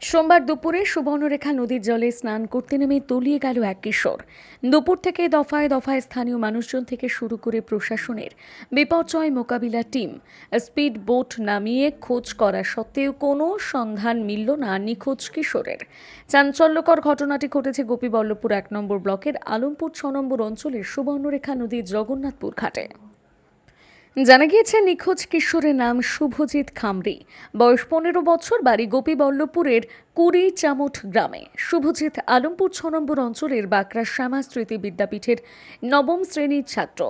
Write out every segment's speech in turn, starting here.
সোমবার দুপুরে সুবর্ণরেখা নদীর জলে স্নান করতে নেমে তলিয়ে গেল এক কিশোর। দুপুর থেকে দফায় দফায় স্থানীয় মানুষজন থেকে শুরু করে প্রশাসনের বিপর্যয় মোকাবিলা টিম, স্পিড বোট নামিয়ে খোঁজ করা সত্ত্বেও কোনো সন্ধান মিলল না নিখোঁজ কিশোরের। চাঞ্চল্যকর ঘটনাটি ঘটেছে গোপীবল্লভপুর এক নম্বর ব্লকের আলমপুর ছ নম্বর অঞ্চলের সুবর্ণরেখা নদীর জগন্নাথপুর ঘাটে। জানা গিয়েছে নিখোঁজ কিশোরের নাম শুভজিৎ খামরি। বয়স পনেরো বছর বাড়ি গোপীবল্লভপুরের কুড়ি চামট গ্রামে শুভজিৎ আলমপুর ছ নম্বর অঞ্চলের বাঁকড়া শ্যামা স্মৃতি বিদ্যাপীঠের নবম শ্রেণির ছাত্র।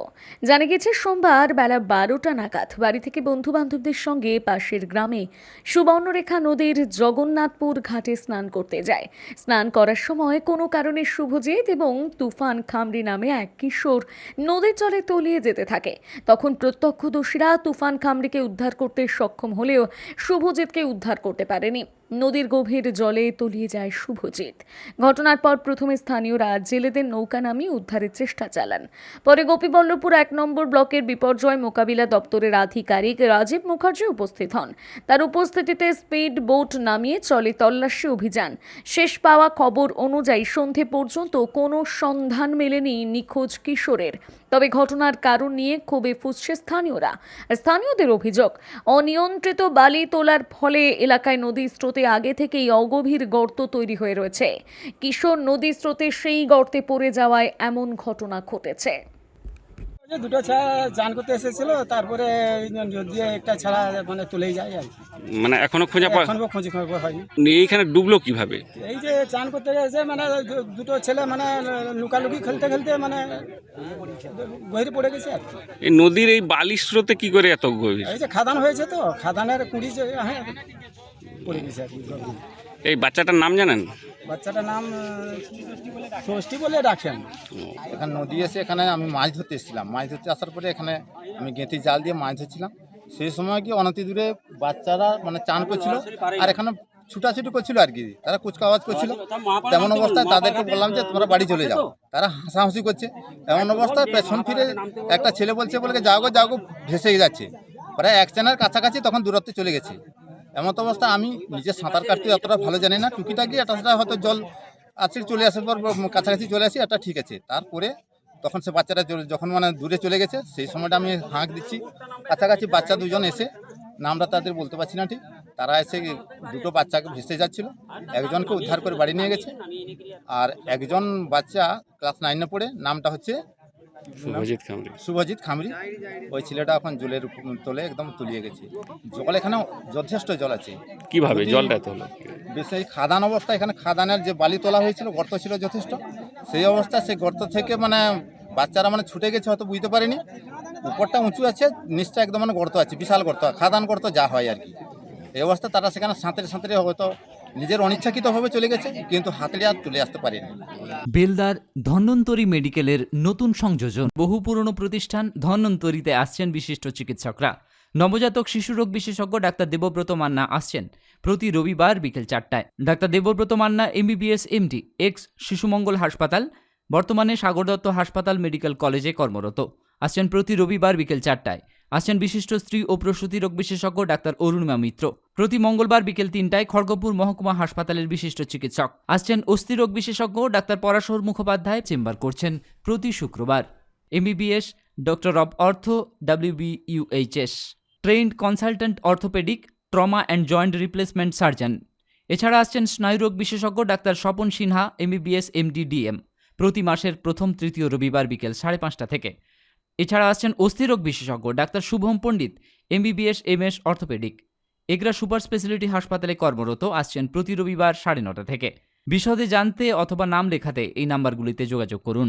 জানা গেছে, সোমবার বেলা বারোটা নাগাদ বাড়ি থেকে বন্ধু বান্ধবদের সঙ্গে পাশের গ্রামে সুবর্ণরেখা নদীর জগন্নাথপুর ঘাটে স্নান করতে যায়। স্নান করার সময় কোনো কারণে শুভজিৎ এবং তুফান খামরি নামে এক কিশোর নদীর জলে তলিয়ে যেতে থাকে। তখন প্রত্যক্ষদর্শীরা তুফান খামরিকে উদ্ধার করতে সক্ষম হলেও শুভজিৎকে উদ্ধার করতে পারেনি। নদীর গভীর জলে তলিয়ে যায় শুভজিৎ। ঘটনার পর প্রথমে স্থানীয়রা জেলেদের নৌকা নামিয়ে উদ্ধারের চেষ্টা চালান। পরে গোপীবল্লভপুর এক নম্বর ব্লকের বিপর্যয় মোকাবিলা দপ্তরের আধিকারিক রাজীব মুখার্জি উপস্থিত হন। তার উপস্থিতিতে স্পিড বোট নামিয়ে চলে তল্লাশি অভিযান। শেষ পাওয়া খবর অনুযায়ী সন্ধে পর্যন্ত কোনো সন্ধান মেলেনি নিখোঁজ কিশোরের। তবে ঘটনার কারণ নিয়ে ক্ষোভে ফুসছে স্থানীয়রা। স্থানীয়দের অভিযোগ, অনিয়ন্ত্রিত বালি তোলার ফলে এলাকায় নদী স্রোতে আগে থেকেই অগভীর গর্ত তৈরি হয়ে রয়েছে। কিশোর নদী স্রোতে সেই গর্তে পড়ে যাওয়ায় এমন ঘটনা ঘটেছে। দুটো ছাড়া চান করতে এসেছিল তারপরে দিয়ে একটা ছাড়া মানে তুলেই যায় আর কি। মানে এখনও খোঁজা এখনও খোঁজ খবর হয়নি। এইখানে ডুবলো কীভাবে? এই যে চান করতে এসে মানে দুটো ছেলে মানে লুকালুকি খেলতে খেলতে মানে গহিরে পড়ে গেছে আর এই নদীর এই বালির স্রোতে কি করে এত গভীর? এই যে খাদান হয়েছে তো খাদানের কুড়ি হ্যাঁ। পড়ে গেছে আর কি এই বাচ্চাটার নাম জানেন? বাচ্চাটার নাম ষষ্ঠী বলে রাখেন এখানে নদী এসে এখানে আমি মাছ ধরতে এসেছিলাম। মাছ ধরতে আসার পরে এখানে আমি গেঁতি জাল দিয়ে মাছ ধরছিলাম। সেই সময় কি অনতি দূরে বাচ্চারা মানে চান করছিল আর এখানে ছুটাছুটি করছিল আর কি। তারা কুচকাওয়াজ করছিল। তেমন অবস্থায় তাদেরকে বললাম যে তোমরা বাড়ি চলে যাও। তারা হাসাহাসি করছে। এমন অবস্থায় পেছন ফিরে একটা ছেলে বলছে বলে যাও গো যাও গো ভেসে যাচ্ছে। প্রায় এক চেনার কাছাকাছি তখন দূরত্বে চলে গেছে। এমন অবস্থা, আমি নিজে সাঁতার কাটতে অতটা ভালো জানি না। টুকিটাকি এটা সেটা হয়তো জল আছে চলে আসার পর কাছাকাছি চলে আসি এটা ঠিক আছে। তারপরে তখন সে বাচ্চাটা যখন মানে দূরে চলে গেছে, সেই সময়টা আমি হাঁক দিচ্ছি। কাছাকাছি বাচ্চা দুজন এসে, নামটা তাদের বলতে পারছি না ঠিক। তারা এসে দুটো বাচ্চাকে ভেসে যাচ্ছিল। একজনকে উদ্ধার করে বাড়ি নিয়ে গেছে। আর একজন বাচ্চা ক্লাস নাইনে পড়ে, নামটা হচ্ছে শুভজিৎ খামরি। শুভজিৎ খামরি। ওই ছেলেটা এখন জলের তলে একদম তুলিয়ে গেছে। জল এখানে যথেষ্ট জল আছে। কীভাবে জলটা এত হলো বেশ এই খাদান অবস্থা এখানে খাদানের যে বালি তোলা হয়েছিল গর্ত ছিল যথেষ্ট। সেই অবস্থায় সেই গর্ত থেকে মানে বাচ্চারা মানে ছুটে গেছে হয়তো বুঝতে পারেনি। উপরটা উঁচু আছে নিচটা একদম মানে গর্ত আছে বিশাল গর্ত খাদান গর্ত যা হয় আর কি। এই অবস্থা তারা সেখানে সাঁতরে সাঁতরে হয়তো নিজের অনিচ্ছাকৃতভাবে চলে গেছে, কিন্তু হাতড়ে আর তুলে আসতে পারেনি। বেলদার ধন্বন্তরী মেডিকেলের নতুন সংযোজন। বহু পুরনো প্রতিষ্ঠান ধন্বন্তরীতে আসছেন বিশিষ্ট চিকিৎসকরা। নবজাতক শিশুরোগ বিশেষজ্ঞ ডাক্তার দেবব্রত মান্না আসছেন প্রতি রবিবার বিকেল চারটায়। Doctor Debabrata Manna, MBBS, MD, ex, Shishumangal হাসপাতাল, বর্তমানে সাগর দত্ত হাসপাতাল মেডিকেল কলেজে কর্মরত। আসছেন প্রতি রবিবার বিকেল চারটায়। আসছেন বিশিষ্ট স্ত্রী ও প্রসূতি রোগ বিশেষজ্ঞ ডাক্তার অরুণিমা মিত্র। প্রতি মঙ্গলবার বিকেল তিনটায় খড়গপুর মহকুমা হাসপাতালের বিশিষ্ট চিকিৎসক। আসছেন অস্থিরোগ বিশেষজ্ঞ ডাক্তার পরাশর মুখোপাধ্যায় চেম্বার করছেন প্রতি শুক্রবার। MBBS, doctor of ortho, WBUHS. Trained consultant orthopaedic, trauma and joint replacement surgeon. এছাড়া আসছেন স্নায়ুরোগ বিশেষজ্ঞ doctor Swapan Sinha, MBBS, MD DM. প্রতি মাসের প্রথম তৃতীয় রবিবার বিকেল সাড়ে পাঁচটা থেকে। এছাড়া আসছেন অস্থিরোগ বিশেষজ্ঞ doctor Subham Pandit, MBBS, MS, orthopaedic. Egra super speciality হাসপাতালে কর্মরত আসছেন প্রতি রবিবার সাড়ে নটা থেকে। বিশদে জানতে অথবা নাম লেখাতে এই নাম্বারগুলিতে যোগাযোগ করুন।